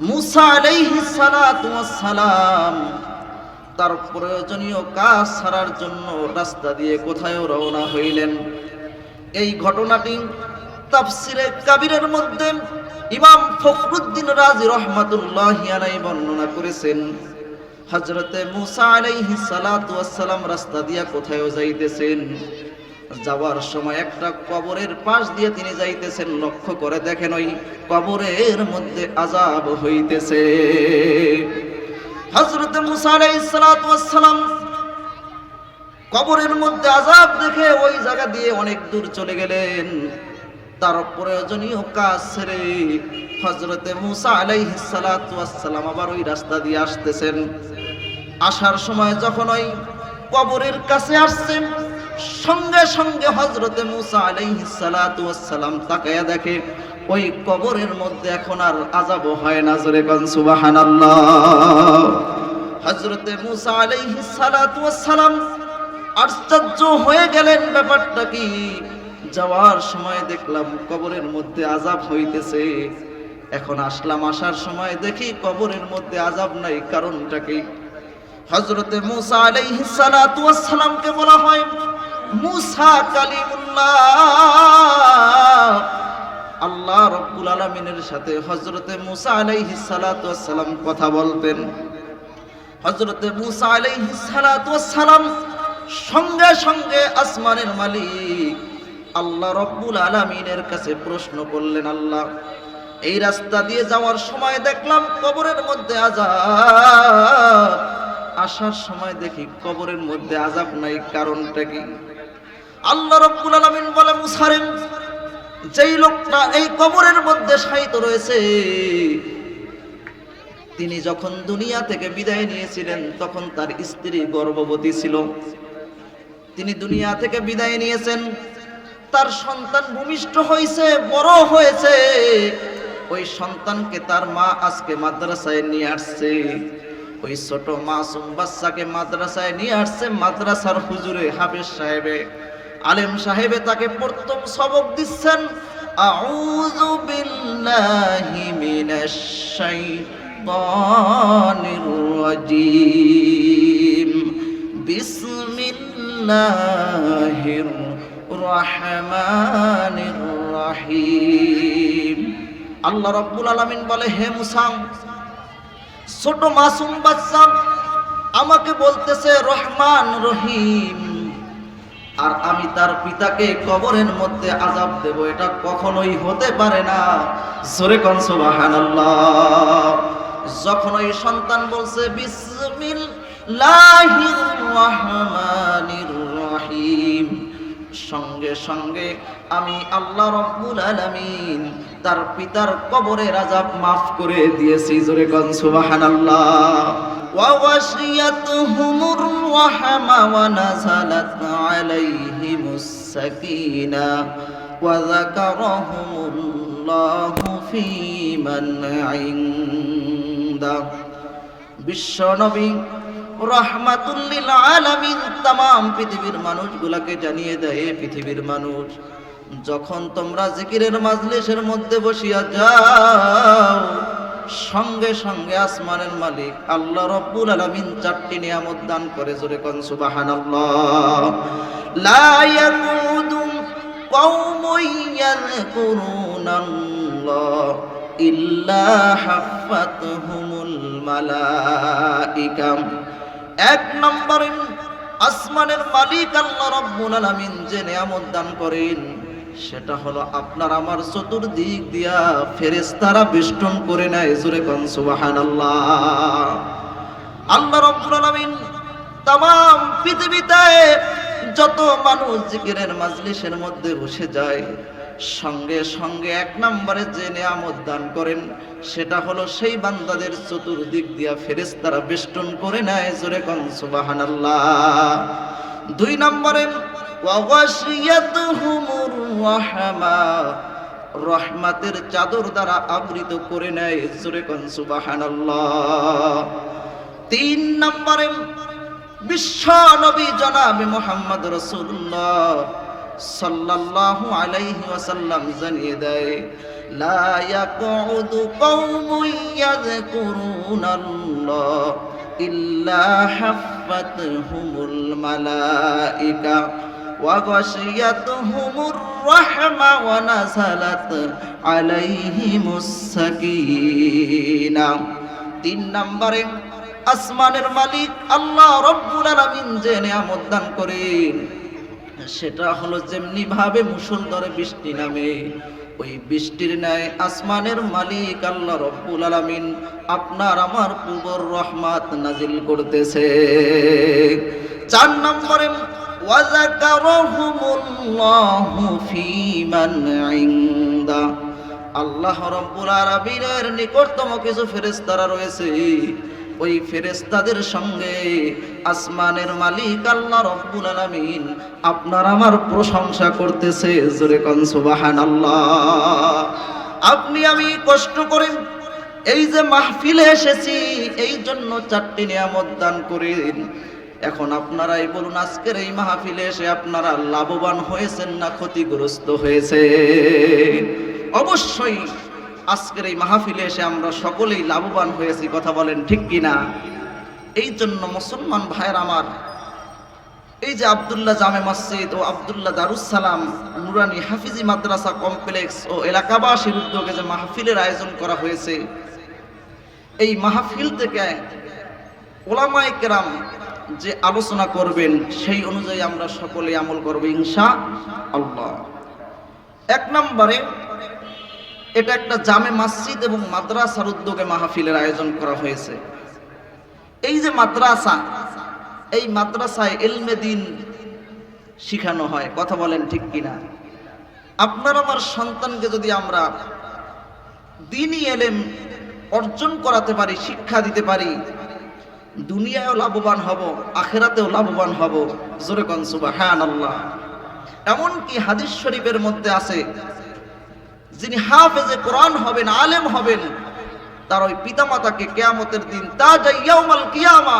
মুসা সালাম তার প্রয়োজনীয় কাজ সারার জন্য রাস্তা দিয়ে কোথায় রওনা হইলেন। এই ঘটনাটি তাফসিরে কাবিরের মধ্যে ইমাম ফখরুদ্দিন রাজি রহমাতুল্লাহ বর্ণনা করেছেন হজরতে মুসা ওয়াস সালাম রাস্তা দিয়া কোথায় যাইতেছেন। যাওয়ার সময় একটা কবরের পাশ দিয়ে তিনি যাইতেছেন, লক্ষ্য করে দেখেন ওই কবরের মধ্যে আজাব হইতেছে। হজরত মুসা আলাইহিস সালাতু ওয়াস সালাম কবরের মধ্যে আজাব দেখে ওই জায়গা দিয়ে অনেক দূর চলে গেলেন। তার প্রয়োজনীয় কাজ ছেড়ে হজরতে মুসা আলাইহিস সালাতু সালাম আবার ওই রাস্তা দিয়ে আসতেছেন। আসার সময় যখন ওই কবরের কাছে আসছেন সঙ্গে সঙ্গে হজরতে মুসা আলাইহিস সালাতু ওয়াস তাকায়া দেখে, ওই কবরের মধ্যে এখন আর আজাব হয় না, জোরে কোন সুবহানাল্লাহ। হজরতে মুসা আলাইহিস সালাতু ওয়াস আশ্চর্য হয়ে গেলেন, ব্যাপারটা কি? যাওয়ার সময় দেখলাম কবরের মধ্যে আজাব হইতেছে। এখন আসলাম, আসার সময় দেখি কবরের মধ্যে আজাব নাই, কারণটা কি? হজরতে মুসা আলাইহিস সালাতু ওয়াস সালামকে বলা হয় মুসা কালিমুল্লাহ। আল্লাহ রব্বুল আলামিনের সাথে হজরতে মুসা আলাইহিস সালাতু সালাম কথা বলতেন। হজরতে মুসা আলাইহিস সালাতু সালাম সঙ্গে সঙ্গে আসমানের মালিক আল্লাহ রব্বুল আলামিনের কাছে প্রশ্ন করলেন, আল্লাহ, এই রাস্তা দিয়ে যাওয়ার সময় দেখলাম কবরের মধ্যে আজাব আসার সময় দেখি কবরের মধ্যে আজাব নাই, কারণটা কি? আল্লাহ রব্বুল আলামিন বলে, মুসারেন, যেই লোকটা এই কবরের মধ্যে শায়িত রয়েছে, তিনি যখন দুনিয়া থেকে বিদায় নিয়েছিলেন, তখন তার স্ত্রী গর্ভবতী ছিল। তিনি দুনিয়া থেকে বিদায় নিয়েছেন, তার সন্তান ভূমিষ্ঠ হয়েছে, বড় হয়েছে। ওই সন্তানকে তার মা আজকে মাদ্রাসায় নিয়ে আসছে। ওই ছোট মাসুম বাচ্চাকে মাদ্রাসায় নিয়ে আসছে মাদ্রাসার হুজুরে হাফেজ সাহেবে। আলেম সাহেবে তাকে প্রথম সবক দিচ্ছেন আল্লাহ রাব্বুল আলামিন বলে, হে মুসা, ছোট মাসুম বাচ্চা, আমাকে বলতেছে রহমান রহিম। আর আমি তার পিতাকে কবরের মধ্যে আজাব দেব, এটা কখনোই হতে পারে না। জোরে কন সুবহানাল্লাহ। যখন ওই সন্তান বলছে, বিসমিল্লাহির সঙ্গে সঙ্গে আমি আল্লাহ রব্বুল আলামিন তার পিতার কবরের আজাব মাফ করে দিয়েছি, জোরে কন সুবহানাল্লাহ। ওয়া ওয়াশিয়াতুহুমুর রাহমা ওয়া নাযালাত আলাইহিমুস সাকিনা ওয়া যাকারাহুমুল্লাহু ফী মান ইনদা বিশ্ব নবী রহমাতুল্লিল আলামিন তাম পৃথিবীর মানুষগুলাকে জানিয়ে দেয় "হে পৃথিবীর মানুষ, যখন তোমরা জিকিরের মাজলিসের মধ্যে বসিয়া যাও সঙ্গে সঙ্গে আসমানের মালিক আল্লাহ রব্বুল আলামিন চারটি নিয়ামত দান করে, জোরে কোন মালাইকা। এক নম্বরে আসমানের মালিক আল্লাহ রব্বুল আলামিন যে নিয়ামত দান করেন সেটা হলো আপনার আমার চতুর্দিক দিয়া ফেরেশতারা বেষ্টন করে নেয়, জোরে কোন সুবহানাল্লাহ। আল্লাহ রব্বুল আলামিন তাম পৃথিবীতে যত মানুষ জিকিরের মাজলিসের মধ্যে বসে যায়, সঙ্গে সঙ্গে এক নম্বরে যে নিয়ামত দান করেন, সেটা হলো সেই বান্দাদের চতুর্দিক দিয়া ফেরেশতারা বেষ্টন করে নেয়, জোরে কন সুবহানাল্লাহ। দুই নম্বরে ওয়াগাশিয়াতুহুমুর ওয়াহামা, রহমাতের চাদর দ্বারা আবৃত করে নেয়। জোরে কন তিন নম্বরে, বিশ্ব নবী জনাবে মোহাম্মদ রসুল্লাহ সাল্লাল্লাহু আলাইহি ওয়াসাল্লাম জানিয়ে দেয়, লা ইয়াকউদু কওমুন ইয়াযকুরুনাল্লাহ ইল্লা হাফাতহুমুল মালাইকা। وغشيتهم الرحمة ونزلت عليهم السكينة তিন নম্বরে আসমানের মালিক আল্লাহ রব্বুল আলামিন যে নিয়ামত দান করেন সেটা হলো যেমনি ভাবে মুসলধরে বৃষ্টি নামে ওই বৃষ্টির ন্যায় আসমানের মালিক আল্লাহ রব্বুল আলামিন আপনার আমার পূবর রহমাত নাজিল করতেছে চার নম্বরে ওয়াজাকারহুমুল্লাহু ফি মান ইনদা আল্লাহ রব্বুল আলামিনের নিকটতম কিছু ফেরেশতারা রয়েছে। ওই ফেরেশতাদের সঙ্গে আসমানের মালিক আল্লাহ রব্বুল আলামিন আপনার আমার প্রশংসা করতেছে। জোরে কোন, সুবহানাল্লাহ। আপনি আমি কষ্ট করে এই যে মাহফিলে এসেছি এই জন্য চারটি নিয়ামত দান করেন। এখন আপনারাই বলুন, আজকের এই মাহফিলে এসে আপনারা লাভবান হয়েছেন না ক্ষতিগ্রস্ত হয়েছে অবশ্যই আজকের এই মাহফিলে এসে আমরা সকলেই লাভবান হয়েছি, কথা বলেন ঠিক কিনা? এই জন্য মুসলমান ভাইয়ের আমার, এই যে আবদুল্লাহ জামে মসজিদ ও আবদুল্লাহ দারুসালাম নুরানি হাফিজি মাদ্রাসা কমপ্লেক্স ও এলাকাবাসীর উদ্যোগে যে মাহফিলের আয়োজন করা হয়েছে, এই মাহফিল থেকে ওলামায়ে কেরাম যে আলোচনা করবেন, সেই অনুযায়ী আমরা সকলে আমল করব ইনশা আল্লাহ। এক নম্বরে, এটা একটা জামে মসজিদ এবং মাদ্রাসার উদ্যোগে মাহফিলের আয়োজন করা হয়েছে। এই যে মাদ্রাসা, এই মাদ্রাসায় এলমে দিন শিখানো হয়, কথা বলেন ঠিক কিনা? আপনার আমার সন্তানকে যদি আমরা দিনই এলেম অর্জন করাতে পারি, শিক্ষা দিতে পারি দুনিয়ায়ও লাভবান হব, আখেরাতেও লাভবান হব। জোরে কন সুবাহান আল্লাহ এমনকি হাদিস শরীফের মধ্যে আছে, যিনি হাফেজে কোরআন হবেন, আলেম হবেন, তার ওই পিতামাতাকে কেয়ামতের দিন তা যাইয়াউমাল কিয়ামা,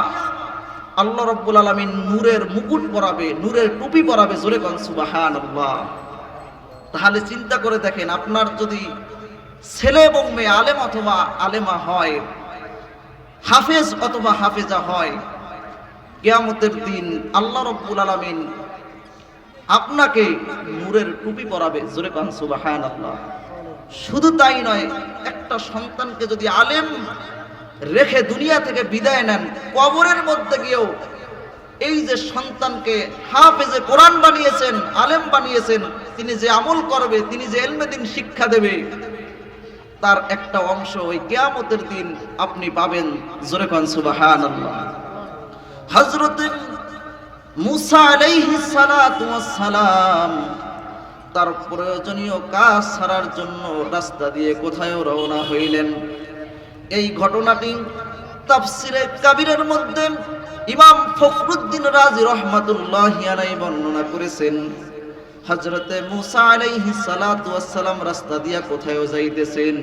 আল্লাহ রব্বুল আলামিন নূরের মুকুট পরাবে, নূরের টুপি পরাবে, জোরে কন সুবহানাল্লাহ। তাহলে চিন্তা করে দেখেন, আপনার যদি ছেলে এবং মেয়ে আলেম অথবা আলেমা হয় হাফেজ অথবা হাফেজা হয়, কেয়ামতের দিন আল্লাহ রব্বুল আলামিন আপনাকে নূরের টুপি পরাবে। জোরে কান, সুবহানাল্লাহ। শুধু তাই নয়, একটা সন্তানকে যদি আলেম রেখে দুনিয়া থেকে বিদায় নেন, কবরের মধ্যে গিয়েও এই যে সন্তানকে হাফেজে কোরআন বানিয়েছেন, আলেম বানিয়েছেন, তিনি যে আমল করবে, তিনি যে এলমে দিন শিক্ষা দেবে তার একটা অংশ ওই কেয়ামতের দিন আপনি পাবেন। জোরে খান সুবাহান হজরত মুসা ওয়াস সালাম তার প্রয়োজনীয় কাজ ছাড়ার জন্য রাস্তা দিয়ে কোথায় রওনা হইলেন। এই ঘটনাটি তাফসিরে কাবিরের মধ্যে ইমাম ফখরুদ্দিন রাজি রহমাতুল্লাহ বর্ণনা করেছেন। হজরতে মুসা আলাইহি ওয়াসসালাম রাস্তা দিয়া কোথায় যাইতেছেন?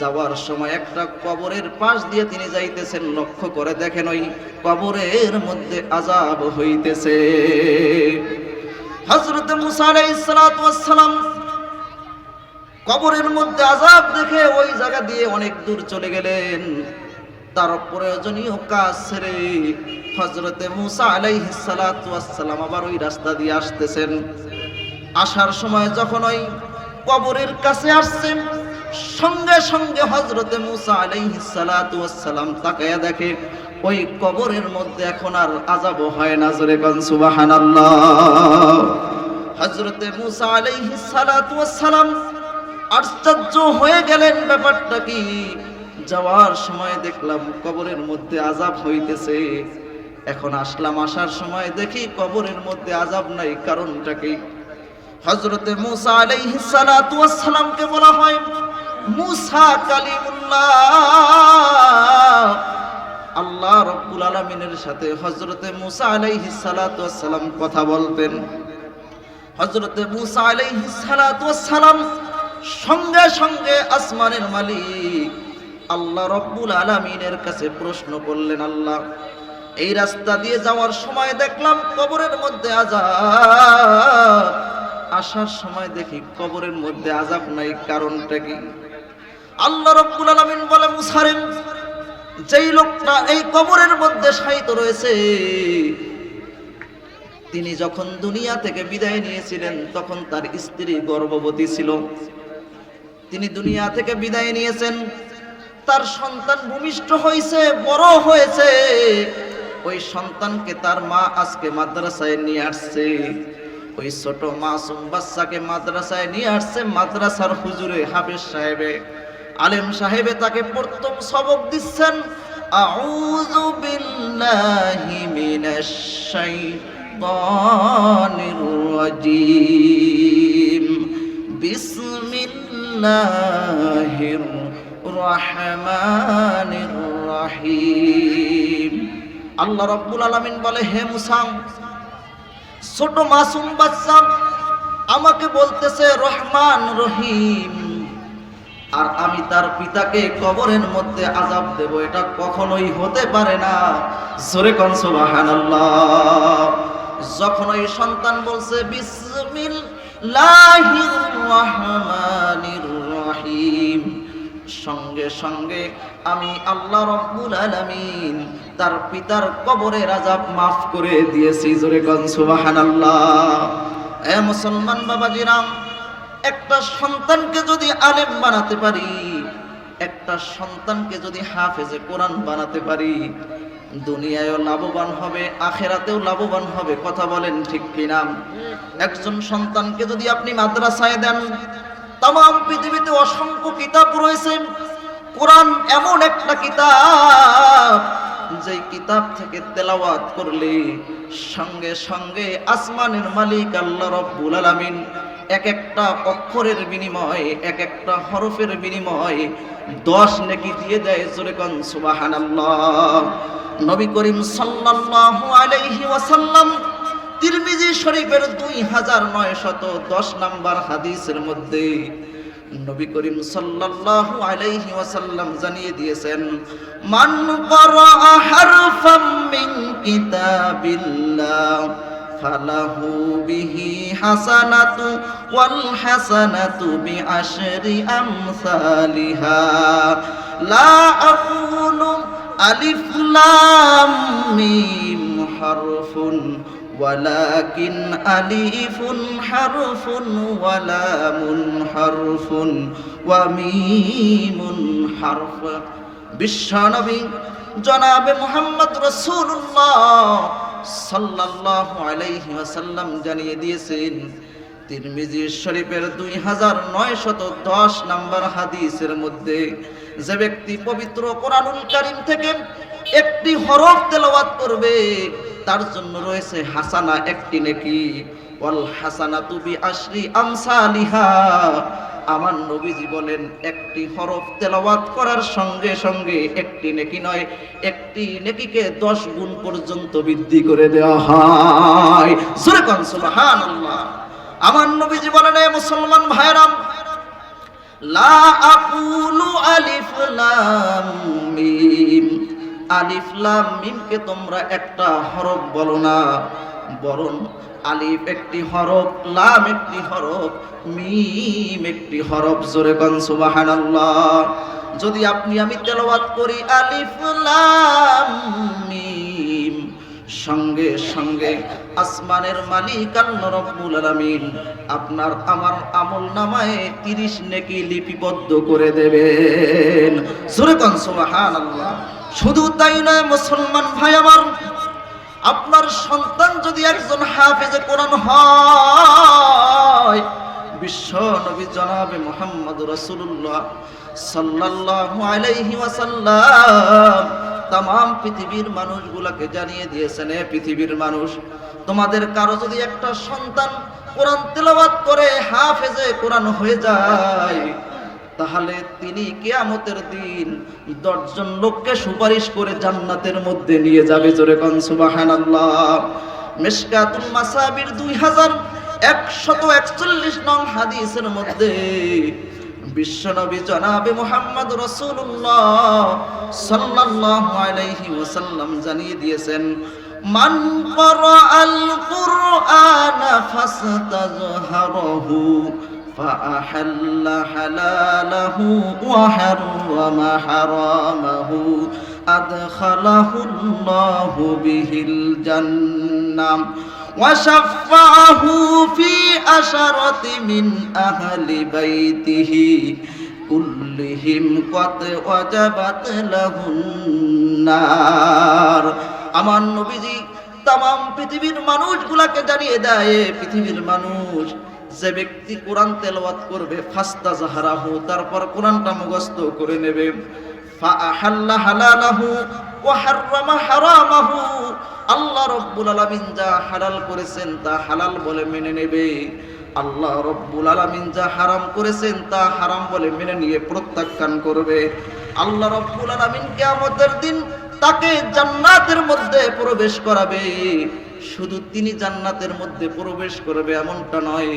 যাওয়ার সময় একটা কবরের পাশ দিয়ে তিনি যাইতেছেন, লক্ষ্য করে দেখেন ওই কবরের মধ্যে আজাব হইতেছে। হজরত মুসা আলাইহিস কবরের মধ্যে আজাব দেখে ওই জায়গা দিয়ে অনেক দূর চলে গেলেন। তার প্রয়োজনীয় কাজ ছেড়ে হজরতে মুসা আলাইহিস ওয়াসসালাম আবার ওই রাস্তা দিয়ে আসতেছেন। আসার সময় যখন ওই কবরের কাছে আসছেন, সঙ্গে সঙ্গে হজরতে মুসা আলাইহিস সালাতু ওয়াসসালাম তাকায়া দেখে, ওই কবরের মধ্যে এখন আর আজাব হয় না, জোরে হজরতে মুসা আলাইহিস সালাতু ওয়াসসালাম আশ্চর্য হয়ে গেলেন, ব্যাপারটা কি? যাওয়ার সময় দেখলাম কবরের মধ্যে আজাব হইতেছে। এখন আসলাম, আসার সময় দেখি কবরের মধ্যে আজাব নাই, কারণটা কি? হজরতে মুসা আলাইহিস সালাতু ওয়াস সালামকে বলা হয়, মুসা কালিমুল্লাহ। আল্লাহ রব্বুল আলামিনের সাথে হজরতে মুসা আলাইহিস সালাতু ওয়াস সালাম কথা বলতেন। হজরতে মুসা আলাইহিস সালাতু ওয়াস সালাম সঙ্গে সঙ্গে আসমানের মালিক আল্লাহ রব্বুল আলামিনের কাছে প্রশ্ন করলেন, আল্লাহ, এই রাস্তা দিয়ে যাওয়ার সময় দেখলাম কবরের মধ্যে আজাব। আসার সময় দেখি কবরের মধ্যে আজাব নাই, কারণটা কি? আল্লাহ রব্বুল আলামিন বলে মুসারেন যেই লোকটা এই কবরের মধ্যে শায়িত রয়েছে, তিনি যখন দুনিয়া থেকে বিদায় নিয়েছিলেন, তখন তার স্ত্রী গর্ভবতী ছিল। তিনি দুনিয়া থেকে বিদায় নিয়েছেন, তার সন্তান ভূমিষ্ঠ হয়েছে, বড় হয়েছে। ওই সন্তানকে তার মা আজকে মাদ্রাসায় নিয়ে আসছে। ওই ছোট মাসুম বাচ্চাকে মাদ্রাসায় নিয়ে আসছে মাদ্রাসার হুজুরে হাফেজ সাহেবে। আলেম সাহেবে তাকে প্রথম সবক দিচ্ছেন, আউযু বিল্লাহি মিনাশ শাইতানির রাজিম। বিসমিল্লাহির রহমানির রহিম। আল্লাহ রাব্বুল আলামিন বলে, হে মুসা ছোট মাসুম বাচ্চা আমাকে বলতেছে, রহমান রহিম। আর আমি তার পিতাকে কবরের মধ্যে আজাব দেব, এটা কখনোই হতে পারে না। জোরে কন সুবহানাল্লাহ। যখন ওই সন্তান বলছে রহমানির রহিম। সঙ্গে সঙ্গে আমি আল্লাহ রব্বুল আলামিন তার পিতার কবরের আজাব মাফ করে দিয়েছি। জোরে সুবহানাল্লাহ। এ মুসলমান একটা সন্তানকে যদি আলেম বানাতে পারি, একটা সন্তানকে যদি হাফেজে কোরআন বানাতে পারি, দুনিয়ায়ও লাভবান হবে, আখেরাতেও লাভবান হবে, কথা বলেন ঠিক কিনা? একজন সন্তানকে যদি আপনি মাদ্রাসায় দেন তাম পৃথিবীতে অসংখ্য কিতাব রয়েছে। কোরআন এমন একটা কিতাব যেই কিতাব থেকে তেলাওয়াত করলে, সঙ্গে সঙ্গে আসমানের মালিক আল্লাহ রব্বুল আলামিন এক একটা অক্ষরের বিনিময়ে, এক একটা হরফের বিনিময়ে দশ নেকি দিয়ে দেয় জোরে কন, সুবহানাল্লাহ। নবী করিম সাল্লাল্লাহু আলাইহি ওয়াসাল্লাম তিরমিজি শরীফের দুই হাজার নয় শত দশ নম্বর হাদিসের মধ্যে নবী করিম সাল্লাল্লাহু আলাইহি ওয়াসাল্লাম জানিয়ে দিয়েছেন, মান ক্বারা হারফাম মিন কিতাবিল্লাহ, ফালাহু বিহি হাসানাতু ওয়াল হাসানাতু বিআশরি আমসালিহা, লা আকুলু আলিফ লাম মিম হারফুন ولكن أليف حرف ولام حرف وميم حرف বিশ্বনবী জনাবে মোহাম্মদ রসুল্লাহ সাল্লাল্লাহু আলাইহি ওয়াসাল্লাম জানিয়ে দিয়েছেন তিরমিজি শরীফের দুই হাজার নয়শত দশ নম্বর হাদিসের মধ্যে যে ব্যক্তি পবিত্র কোরআনুল কারিম থেকে একটি হরফ তেলাওয়াত করবে, তার জন্য রয়েছে হাসানা একটি নেকি। ওয়াল হাসানা তুবি আশরি আমসালিহা। আমার নবীজি বলেন, একটি হরফ তেলাওয়াত করার সঙ্গে সঙ্গে একটি নেকি নয়, একটি নেকিকে দশ গুণ পর্যন্ত বৃদ্ধি করে দেওয়া হয়। সুরে কন, সুবহানাল্লাহ। আমার নবীজি বলেন, এ মুসলমান ভাইরাম লা আকুলু আলিফ লাম মিম। আলিফ লাম মিমকে তোমরা একটা হরফ বলো না। বরং আলিফ একটি হরফ, লাম একটি হরফ, মিম একটি হরফ। জোরে কন সুবহানাল্লাহ। যদি আপনি আমি তেলাওয়াত করি, আলিফ লাম মিম, সঙ্গে সঙ্গে আসমানের মালিক রব্বুল আলামিন আপনার আমার আমল নামায় 30 নেকি লিপিবদ্ধ করে দেবেন। সূরা সুবহানাল্লাহ। শুধু তাই নয়, মুসলমান ভাই আমার, আপনার সন্তান যদি একজন হাফেজে কোরআন হয়, বিশ্ব নবী জনাবে মোহাম্মদ রসুল্লাহ সাল্লাল্লাহু আলাইহি ওয়াসাল্লাম তাম পৃথিবীর মানুষগুলোকে জানিয়ে দিয়েছেন, এ পৃথিবীর মানুষ, তোমাদের কারও যদি একটা সন্তান কোরআন তেলাওয়াত করে, হাফেজে কোরআন হয়ে যায় তাহলে তিনি কেয়ামতের দিন দশজন লোককে সুপারিশ করে জান্নাতের মধ্যে নিয়ে যাবে। জোরে কন, সুবহানাল্লাহ। মিশকাতুল মাসাবির দুই হাজার একশত একচল্লিশ নং হাদিসের মধ্যে বিশ্বনবী জনাবে মোহাম্মদ রসুল্লাহ সাল্লাল্লাহু আলাইহি ওয়াসাল্লাম জানিয়ে দিয়েছেন, মান ক্বারাআল কুরআনা ফাস্তাজহারাহু فأحل حلاله وحرم حرامه أدخله الله به الجنة وشفعه في أشرة من أهل بيته كلهم قد وجبت له النار আমার নবীজি তাম পৃথিবীর মানুষগুলাকে জানিয়ে দেয় পৃথিবীর মানুষ যে ব্যক্তি কোরআন তেলাওয়াত করবে, ফাস্তা জাহারাহু, তারপর কোরআনটা মুখস্থ করে নেবে। ফাআহাল্লা হালালাহু ওয়া হাররামা হারামাহু। আল্লাহ রব্বুল আলামিন যা হালাল করেছেন তা হালাল বলে মেনে নেবে। আল্লাহ রব্বুল আলামিন যা হারাম করেছেন তা হারাম বলে মেনে নিয়ে প্রত্যাখ্যান করবে। আল্লাহ রব্বুল আলামিন কিয়ামতের দিন তাকে জান্নাতের মধ্যে প্রবেশ করাবে। শুধু তিনি জান্নাতের মধ্যে প্রবেশ করবে এমনটা নয়।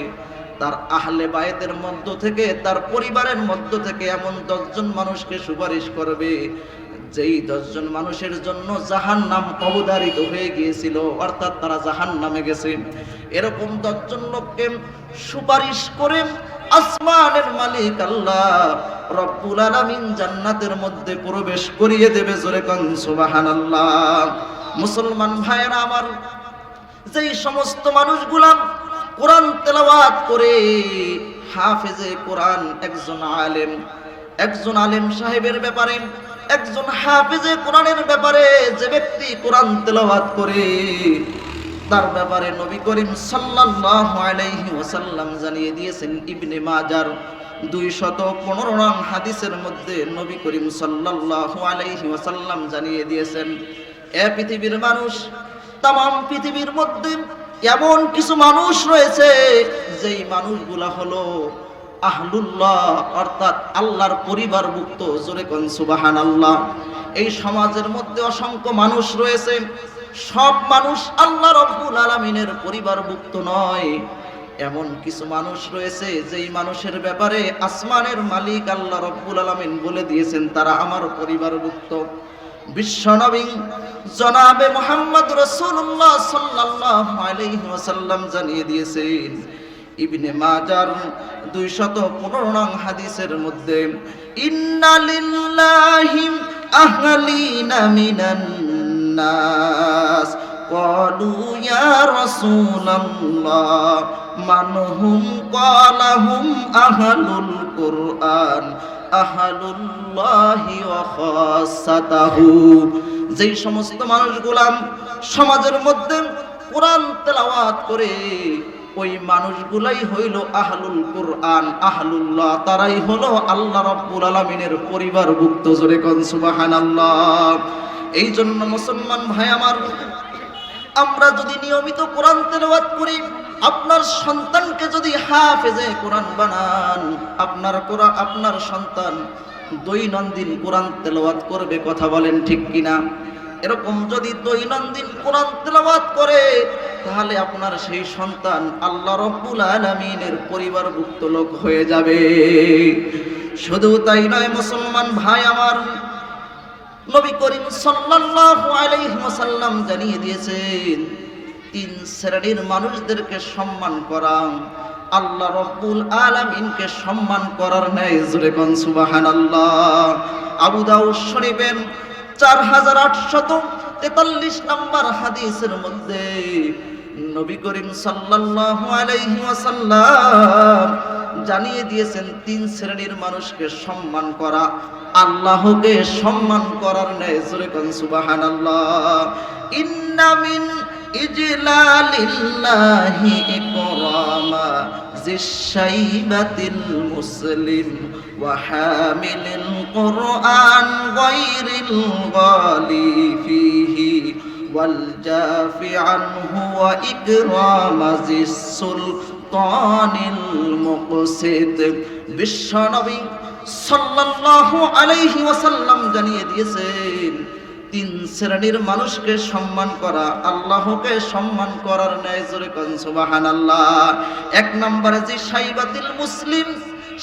তার আহলে বায়েতের মধ্য থেকে, তার পরিবারের মধ্য থেকে এমন দশজন মানুষকে সুপারিশ করবে, যেই দশজন মানুষের জন্য জাহান নাম অবধারিত হয়ে গিয়েছিল, অর্থাৎ তারা জাহান নামে গেছে। এরকম দশজন লোককে সুপারিশ করে আসমানের মালিক আল্লাহ রব্বুল আলামিন জান্নাতের মধ্যে প্রবেশ করিয়ে দেবে জোরে কন, সুবহানাল্লাহ। মুসলমান ভাইয়েরা আমার, যেই সমস্ত মানুষগুলা কোরআন তেলাওয়াত করে হাফেজে কোরআন একজন আলেম একজন আলেম সাহেবের ব্যাপারে, একজন হাফেজে কোরআনের ব্যাপারে যে ব্যক্তি কোরআন তেলাওয়াত করে, তার ব্যাপারে নবী করিম সাল্লাল্লাহু আলাইহি ওয়াসাল্লাম জানিয়ে দিয়েছেন, ইবনে মাজার দুই শত পনেরো নং হাদিসের মধ্যে নবী করিম সাল্লাল্লাহু আলাইহি ওয়াসাল্লাম জানিয়ে দিয়েছেন, এ পৃথিবীর মানুষ তাম পৃথিবীর মধ্যে এমন কিছু মানুষ রয়েছে, যেই মানুষগুলা হলো আহলুল্লাহ, অর্থাৎ আল্লাহর পরিবারভুক্ত, জোরে কন সুবাহান আল্লাহ এই সমাজের মধ্যে অসংখ্য মানুষ রয়েছে, সব মানুষ আল্লাহ রব্বুল আলমিনের পরিবারভুক্ত নয়। এমন কিছু মানুষ রয়েছে, যেই মানুষের ব্যাপারে আসমানের মালিক আল্লাহ রব্বুল আলমিন বলে দিয়েছেন, তারা আমার পরিবারভুক্ত। বিশ্বনবী জনাবে মোহাম্মদ রসুল্লাহ সাল্লাল্লাহু আলাইহি জানিয়ে দিয়েছেন, ইবনে মাজার 215 নং হাদিসের মধ্যে ইন্নালিল্লাহি আহলিনা মিনান নাস, ক্বালু ইয়া রাসূলুল্লাহ মানহুম ক্বালাহুম আহলুল কুরআন। খাসাতাহু। যেই সমস্ত মানুষগুলাম সমাজের মধ্যে কোরআন তেলাওয়াত করে, ওই মানুষগুলাই হইল আহলুল কোরআন, আহলুল্লাহ। তারাই হলো আল্লাহ রাব্বুল আলামিনের পরিবারভুক্ত। জোরে কোন সুবহানাল্লাহ। এই জন্য মুসলমান ভাই আমার, আমরা যদি নিয়মিত কোরআন তেলাওয়াত করি আপনার সন্তানকে যদি হাফেজে কোরআন বানান, আপনার কোরআন আপনার সন্তান দৈনন্দিন কোরআন তেলাওয়াত করবে, কথা বলেন ঠিক কিনা? এরকম যদি দৈনন্দিন কোরআন তেলাওয়াত করে, তাহলে আপনার সেই সন্তান আল্লাহ রব্বুল আলামিনের পরিবারভুক্ত লোক হয়ে যাবে। শুধু তাই নয়, মুসলমান ভাই আমার, নবী করিম সাল্লাল্লাহু আলাইহি ওয়াসাল্লাম জানিয়ে দিয়েছেন তিন শ্রেণির মানুষদেরকে সম্মান করা। আল্লাহ রব্বুল আলামিনকে সম্মান করার ন্যায় জুড়ে কোন সুবহানাল্লাহ। আবু দাউদ শরীফের চার হাজার আটশত তেতাল্লিশ নম্বর হাদিসের মধ্যে নবী করিম সাল্লাল্লাহু আলাইহি ওয়াসাল্লাম জানিয়ে দিয়েছেন, তিন শ্রেণির মানুষকে সম্মান করা। আল্লাহকে সম্মান করার ন্যায় জোরে কোন সুবহানাল্লাহ। ইন্না মিন ইজলালিল্লাহি ইকরামা জিশাইবাতিল মুসলিম ওয়া হামিলিল কুরআন গায়রিল গালি ফিহি والجاف عنه وإكرام ذي السلطان المقسط বিশ্বনবী সাল্লাল্লাহু আলাইহি ওয়াসাল্লাম জানিয়ে দিয়েছেন তিন শ্রেণির মানুষকে সম্মান করা, আল্লাহকে সম্মান করার ন্যায় জোরে কনসুবাহান আল্লাহ এক নম্বরে যে সাইবাতিল মুসলিম,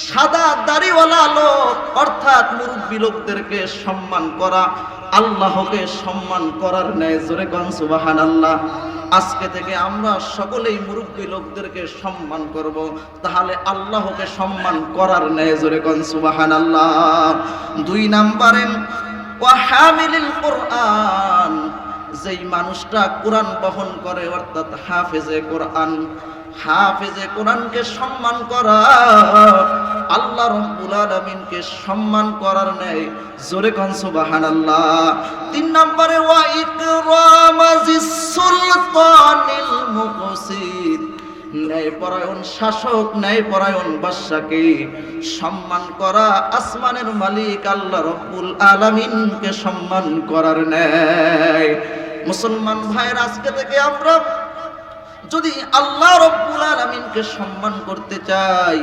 সাদা দাড়িওয়ালা লোক, অর্থাৎ মুরব্বী লোকদেরকে সম্মান করা, আল্লাহকে সম্মান করার ন্যায় জোরে গন সুবাহান আল্লাহ আজকে থেকে আমরা সকলেই মুরব্বী লোকদেরকে সম্মান করব, তাহলে আল্লাহকে সম্মান করার ন্যায় জোরে কনসুবাহান আল্লাহ দুই নাম্বারে ওয়াহামিলিল কোরআন, যেই মানুষটা কোরআন বহন করে, অর্থাৎ হাফেজে কোরআন, হাফেজে কোরআনকে সম্মান করা, আল্লাহ রব্বুল আলামিনকে সম্মান করার নেই জোরে কোন সুবহানাল্লাহ। তিন নম্বরে, ওয়া ইকরামাজিস সুলতানিল মুকসিদ ন্যায়পরায়ণ শাসক, ন্যায়পরায়ণ বাদশাকে সম্মান করা আসমানের মালিক আল্লাহ রব্বুল আলামিনকে সম্মান করার ন্যায়। মুসলমান ভাইয়ের আজকে থেকে আমরা যদি আল্লাহ রব্বুল আলামিনকে সম্মান করতে চাই,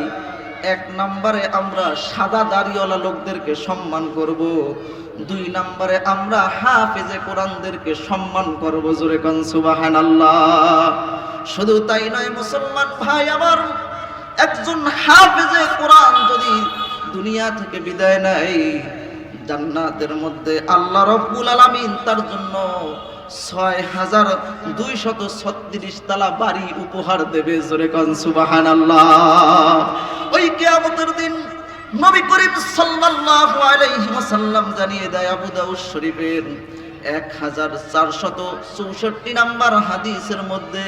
এক নম্বরে আমরা সাদা দাড়িওয়ালা লোকদেরকে সম্মান করব, দুই নম্বরে আমরা হাফেজে কোরআনদেরকে সম্মান করব। জোরে কন সুবহানাল্লাহ। শুধু তাই নয়, মুসলমান ভাই আমার, একজন হাফেজে কোরআন যদি দুনিয়া থেকে বিদায় নেয়, জান্নাতের মধ্যে আল্লাহ রব্বুল আলামিন তার জন্য ছয় হাজার দুইশত ছত্রিশ তালা বাড়ি উপহার দেবে, জোরে কন সুবাহান ওই কেয়ামতের দিন নবী করিম সাল্লাল্লাহু আলাইহি ওয়াসাল্লাম জানিয়ে দেয়, আবু দাউদ শরীফের এক হাজার চারশত চৌষট্টি নাম্বার হাদিসের মধ্যে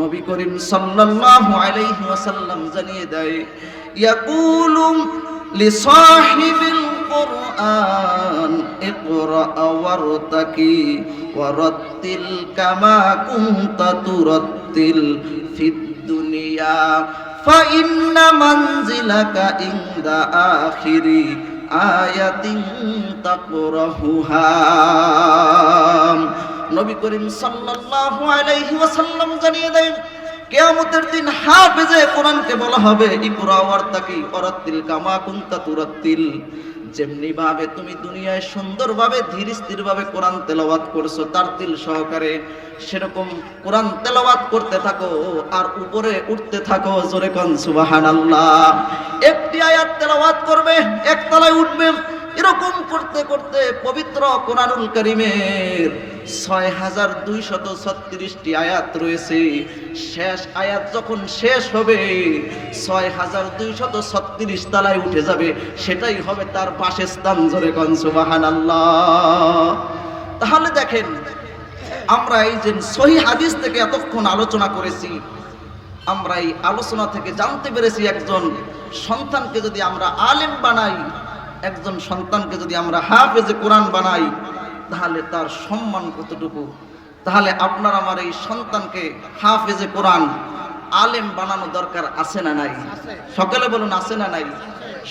নবী করিম সাল্লাল্লাহু আলাইহি ওয়াসাল্লাম জানিয়ে দেয় ইয়াকুলু লিসাহিবিল القرآن اقرأ وارتقي ورتل كما كنت ترتل في الدنيا فإن منزلك عند آخر আয়াতিন তাকরাহুহা। নবী করিম সাল্লাল্লাহু আলাইহি ওয়াসাল্লাম জানিয়ে দেন, কেয়ামতের দিন হাফেজে কোরআনকে বলা হবে, ইকরা ওয়ার্তাকি ওরাত্তিল কামা কুনতা তুরাত্তিল। যেমনি ভাবে তুমি দুনিয়ায় সুন্দরভাবে, ধীর স্থির ভাবে কোরআন তেলাওয়াত করছ, তার তিল সহকারে সেরকম কোরআন তেলাওয়াত করতে থাকো আর উপরে উঠতে থাকো, জোরে কন সুবহানাল্লাহ। একটি আয়াত তেলাওয়াত করবে, একতলায় উঠবে, এরকম করতে করতে পবিত্র কোরআনুল করিমের ছয় হাজার দুইশত ছত্রিশটি আয়াত রয়েছে। শেষ আয়াত যখন শেষ হবে ছয় হাজার দুইশত ছত্রিশ তালায় উঠে যাবে। সেটাই হবে তার বাসস্থান জোরে কনসুবাহান তাহলে দেখেন, আমরা এই যে সহি হাদিস থেকে এতক্ষণ আলোচনা করেছি, আমরা এই আলোচনা থেকে জানতে পেরেছি একজন সন্তানকে যদি আমরা আলেম বানাই, একজন সন্তানকে যদি আমরা হাফেজে কোরআন বানাই তাহলে তার সম্মান কতটুকু? তাহলে আপনার আমার এই সন্তানকে হাফেজে কোরআন আলেম বানানো দরকার আছে না নাই? সকালে বলুন আছে না নাই?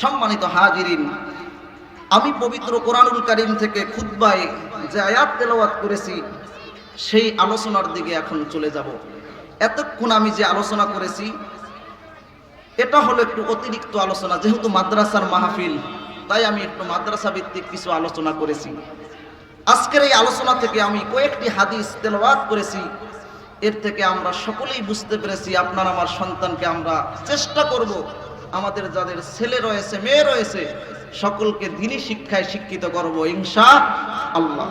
সম্মানিত হাজিরিন, আমি পবিত্র কোরআনুল কারিম থেকে খুদ্বায় যে আয়াত তেলাওয়াত করেছি, সেই আলোচনার দিকে এখন চলে যাব। এতক্ষণ আমি যে আলোচনা করেছি, এটা হলো একটু অতিরিক্ত আলোচনা, যেহেতু মাদ্রাসার মাহফিল, তাই আমি একটু মাদ্রাসা ভিত্তিক কিছু আলোচনা করেছি। আজকের এই আলোচনা থেকে আমি কয়েকটি হাদিস তেলবাদ করেছি। এর থেকে আমরা সকলেই বুঝতে পেরেছি আপনার আমার সন্তানকে আমরা চেষ্টা করব। আমাদের যাদের ছেলে রয়েছে, মেয়ে রয়েছে, সকলকে দিনই শিক্ষায় শিক্ষিত করব, ইনশা আল্লাহ।